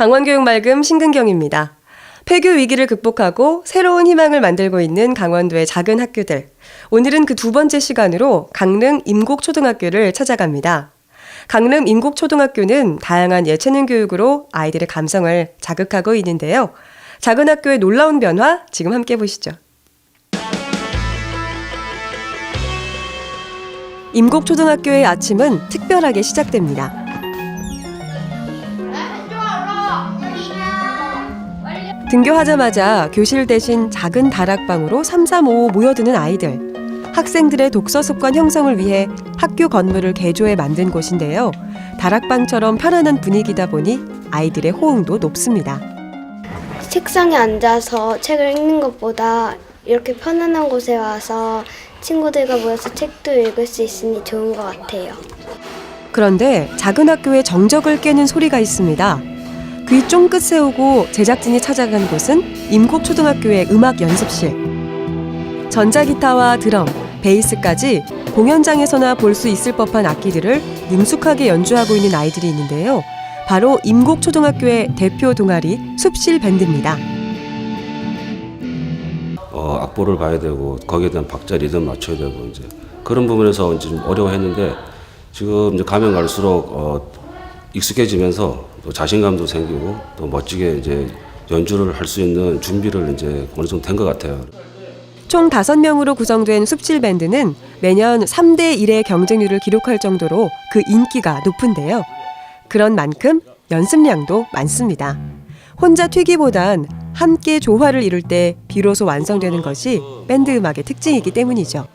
강원교육말금 신근경입니다. 폐교 위기를 극복하고 새로운 희망을 만들고 있는 강원도의 작은 학교들. 오늘은 그 두 번째 시간으로 강릉 임곡초등학교를 찾아갑니다. 강릉 임곡초등학교는 다양한 예체능 교육으로 아이들의 감성을 자극하고 있는데요. 작은 학교의 놀라운 변화 지금 함께 보시죠. 임곡초등학교의 아침은 특별하게 시작됩니다. 등교하자마자 교실 대신 작은 다락방으로 3355 모여드는 아이들. 학생들의 독서 습관 형성을 위해 학교 건물을 개조해 만든 곳인데요. 다락방처럼 편안한 분위기다 보니 아이들의 호응도 높습니다. 책상에 앉아서 책을 읽는 것보다 이렇게 편안한 곳에 와서 친구들과 모여서 책도 읽을 수 있으니 좋은 것 같아요. 그런데 작은 학교에 정적을 깨는 소리가 있습니다. 귀 쫑긋 세우고 제작진이 찾아간 곳은 임곡초등학교의 음악 연습실. 전자기타와 드럼, 베이스까지 공연장에서나 볼 수 있을 법한 악기들을 능숙하게 연주하고 있는 아이들이 있는데요. 바로 임곡초등학교의 대표 동아리 숲실 밴드입니다. 어, 악보를 봐야 되고 거기에 대한 박자 리듬 맞춰야 되고 이제 그런 부분에서 이제 좀 어려워했는데 지금 이제 가면 갈수록 어, 익숙해지면서 또 자신감도 생기고 또 멋지게 이제 연주를 할 수 있는 준비를 이제 어느 정도 된 것 같아요. 총 5명으로 구성된 숲실 밴드는 매년 3대 1의 경쟁률을 기록할 정도로 그 인기가 높은데요. 그런 만큼 연습량도 많습니다. 혼자 튀기보단 함께 조화를 이룰 때 비로소 완성되는 것이 밴드 음악의 특징이기 때문이죠.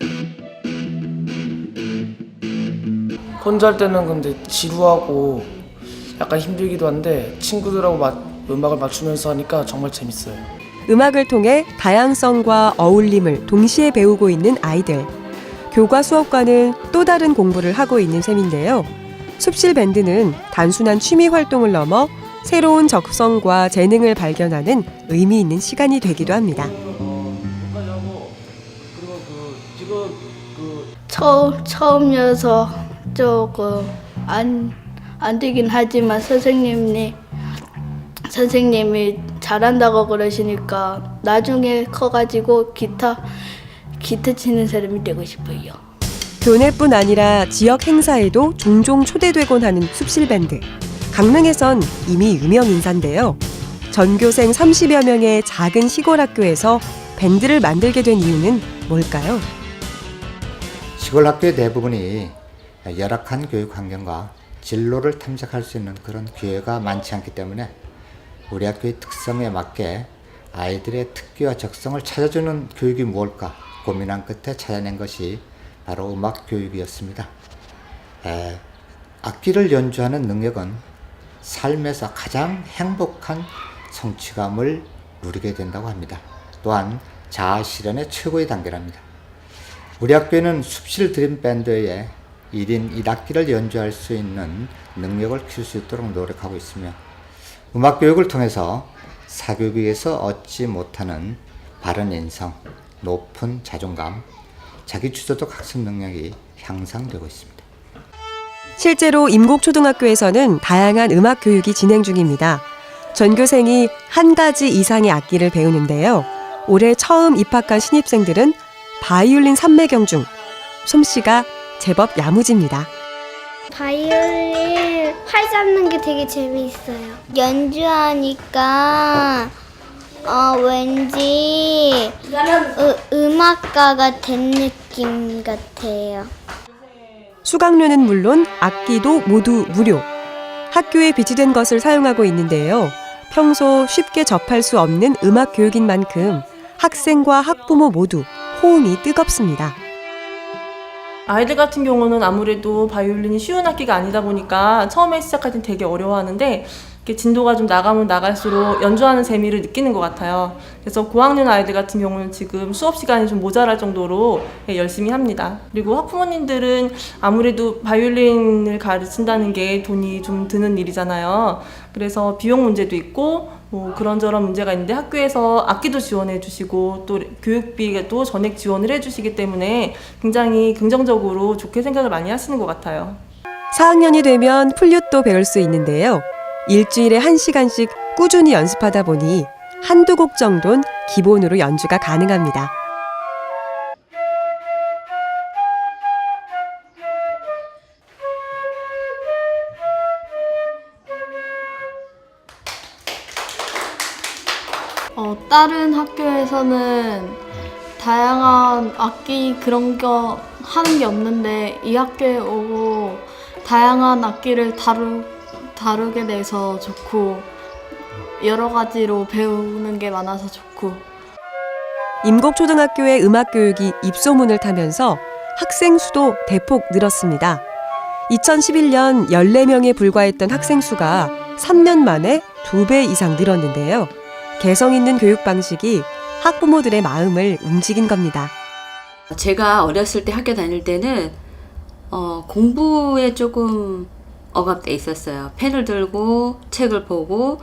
혼자 할 때는 근데 지루하고 약간 힘들기도 한데 친구들하고 맞- 음악을 맞추면서 하니까 정말 재밌어요. 음악을 통해 다양성과 어울림을 동시에 배우고 있는 아이들. 교과 수업과는 또 다른 공부를 하고 있는 셈인데요. 숲실 밴드는 단순한 취미 활동을 넘어 새로운 적성과 재능을 발견하는 의미 있는 시간이 되기도 합니다. 처음 처음이어서 조금 안, 안 되긴 하지만 선생님이 선생님이 잘한다고 그러시니까 나중에 커가지고 기타 기타 치는 사람이 되고 싶어요. 교내뿐 아니라 지역 행사에도 종종 초대되곤 하는 숲실 밴드. 강릉에선 이미 유명 인사인데요. 전교생 30여 명의 작은 시골 학교에서 밴드를 만들게 된 이유는 뭘까요? 시골 학교의 대부분이 열악한 교육 환경과 진로를 탐색할 수 있는 그런 기회가 많지 않기 때문에 우리 학교의 특성에 맞게 아이들의 특기와 적성을 찾아주는 교육이 무엇일까 고민한 끝에 찾아낸 것이 바로 음악 교육이었습니다. 에, 악기를 연주하는 능력은 삶에서 가장 행복한 성취감을 누리게 된다고 합니다. 또한 자아 실현의 최고의 단계랍니다. 우리 학교에는 숲실 드림 밴드에 1인 1악기를 연주할 수 있는 능력을 키울 수 있도록 노력하고 있으며 음악 교육을 통해서 사교육에서 얻지 못하는 바른 인성, 높은 자존감, 자기 주도적 학습 능력이 향상되고 있습니다. 실제로 임곡초등학교에서는 다양한 음악 교육이 진행 중입니다. 전교생이 한 가지 이상의 악기를 배우는데요. 올해 처음 입학한 신입생들은 바이올린 삼매경 중 솜씨가 제법 야무집니다. 바이올린 활 잡는 게 되게 재미있어요. 연주하니까 어, 왠지 으, 음악가가 된 느낌 같아요. 수강료는 물론 악기도 모두 무료. 학교에 비치된 것을 사용하고 있는데요. 평소 쉽게 접할 수 없는 음악 교육인 만큼 학생과 학부모 모두 호응이 뜨겁습니다. 아이들 같은 경우는 아무래도 바이올린이 쉬운 악기가 아니다 보니까 처음에 시작할 땐 되게 어려워하는데 진도가 좀 나가면 나갈수록 연주하는 재미를 느끼는 것 같아요. 그래서 고학년 아이들 같은 경우는 지금 수업 시간이 좀 모자랄 정도로 예, 열심히 합니다. 그리고 학부모님들은 아무래도 바이올린을 가르친다는 게 돈이 좀 드는 일이잖아요. 그래서 비용 문제도 있고 뭐 그런저런 문제가 있는데 학교에서 악기도 지원해 주시고 또 교육비도 전액 지원을 해 주시기 때문에 굉장히 긍정적으로 좋게 생각을 많이 하시는 것 같아요. 4학년이 되면 플룻도 배울 수 있는데요. 일주일에 한시간씩 꾸준히 연습하다 보니 한두 곡 정도는 기본으로 연주가 가능합니다. 어, 다른 학교에서는 다양한 악기 그런 거 하는 게 없는데 이 학교에 오고 다양한 악기를 다루, 다루게 돼서 좋고 여러 가지로 배우는 게 많아서 좋고 임곡초등학교의 음악 교육이 입소문을 타면서 학생 수도 대폭 늘었습니다. 2011년 14명에 불과했던 학생 수가 3년 만에 2배 이상 늘었는데요. 개성 있는 교육 방식이 학부모들의 마음을 움직인 겁니다. 제가 어렸을 때 학교 다닐 때는 어, 공부에 조금 억압돼 있었어요. 펜을 들고 책을 보고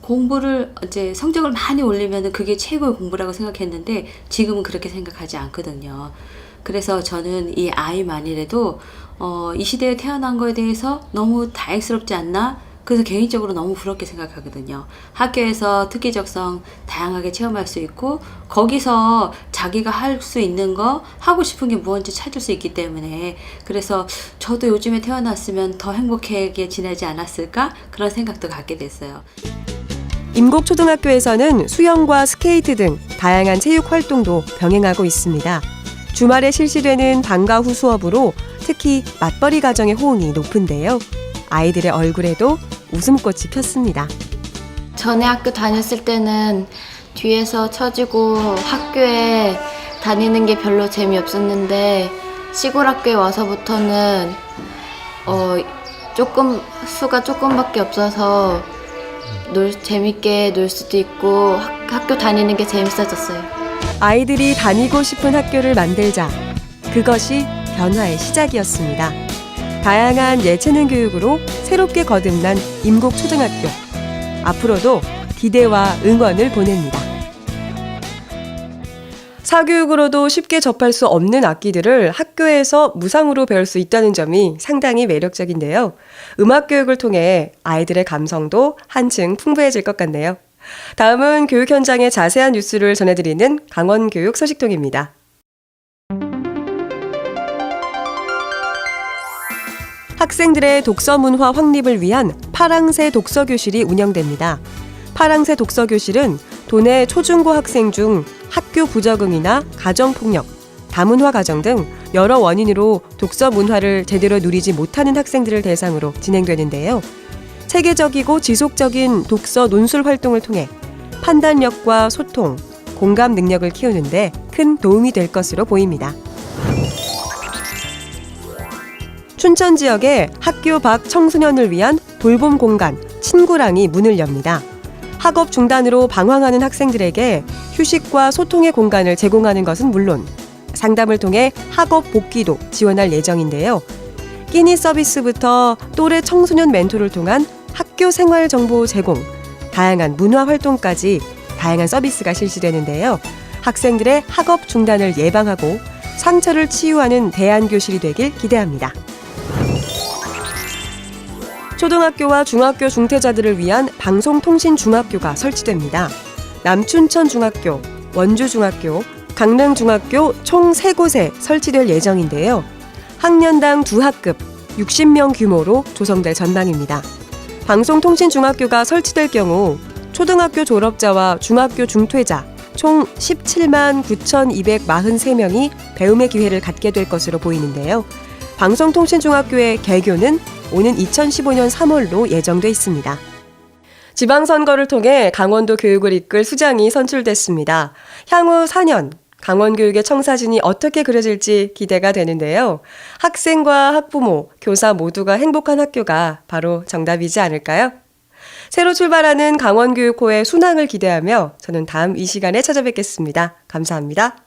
공부를 이제 성적을 많이 올리면 그게 최고의 공부라고 생각했는데 지금은 그렇게 생각하지 않거든요. 그래서 저는 이 아이만이라도 어, 이 시대에 태어난 거에 대해서 너무 다행스럽지 않나? 그래서 개인적으로 너무 부럽게 생각하거든요. 학교에서 특기적성 다양하게 체험할 수 있고 거기서 자기가 할 수 있는 거 하고 싶은 게 무언지 찾을 수 있기 때문에 그래서 저도 요즘에 태어났으면 더 행복하게 지내지 않았을까 그런 생각도 갖게 됐어요. 임곡초등학교에서는 수영과 스케이트 등 다양한 체육 활동도 병행하고 있습니다. 주말에 실시되는 방과 후 수업으로 특히 맞벌이 가정의 호응이 높은데요. 아이들의 얼굴에도 웃음꽃이 폈습니다. 전에 학교 다녔을 때는 뒤에서 처지고 학교에 다니는 게 별로 재미없었는데 시골 학교에 와서부터는 어 조금 수가 조금밖에 없어서 놀 재밌게 놀 수도 있고 학, 학교 다니는 게 재밌어졌어요. 아이들이 다니고 싶은 학교를 만들자. 그것이 변화의 시작이었습니다. 다양한 예체능 교육으로 새롭게 거듭난 임곡초등학교. 앞으로도 기대와 응원을 보냅니다. 사교육으로도 쉽게 접할 수 없는 악기들을 학교에서 무상으로 배울 수 있다는 점이 상당히 매력적인데요. 음악 교육을 통해 아이들의 감성도 한층 풍부해질 것 같네요. 다음은 교육 현장의 자세한 뉴스를 전해드리는 강원교육 소식통입니다. 학생들의 독서 문화 확립을 위한 파랑새 독서 교실이 운영됩니다. 파랑새 독서 교실은 도내 초중고 학생 중 학교 부적응이나 가정 폭력, 다문화 가정 등 여러 원인으로 독서 문화를 제대로 누리지 못하는 학생들을 대상으로 진행되는데요. 체계적이고 지속적인 독서 논술 활동을 통해 판단력과 소통, 공감 능력을 키우는데 큰 도움이 될 것으로 보입니다. 춘천 지역의 학교 밖 청소년을 위한 돌봄 공간 친구랑이 문을 엽니다. 학업 중단으로 방황하는 학생들에게 휴식과 소통의 공간을 제공하는 것은 물론 상담을 통해 학업 복귀도 지원할 예정인데요. 끼니 서비스부터 또래 청소년 멘토를 통한 학교 생활 정보 제공, 다양한 문화 활동까지 다양한 서비스가 실시되는데요. 학생들의 학업 중단을 예방하고 상처를 치유하는 대안교실이 되길 기대합니다. 초등학교와 중학교 중퇴자들을 위한 방송통신중학교가 설치됩니다. 남춘천중학교, 원주중학교, 강릉중학교 총 3곳에 설치될 예정인데요. 학년당 두 학급 60명 규모로 조성될 전망입니다. 방송통신중학교가 설치될 경우 초등학교 졸업자와 중학교 중퇴자 총 17만 9,243명이 배움의 기회를 갖게 될 것으로 보이는데요. 방송통신중학교의 개교는 오는 2015년 3월로 예정돼 있습니다. 지방선거를 통해 강원도 교육을 이끌 수장이 선출됐습니다. 향후 4년 강원교육의 청사진이 어떻게 그려질지 기대가 되는데요. 학생과 학부모, 교사 모두가 행복한 학교가 바로 정답이지 않을까요? 새로 출발하는 강원교육호의 순항을 기대하며 저는 다음 이 시간에 찾아뵙겠습니다. 감사합니다.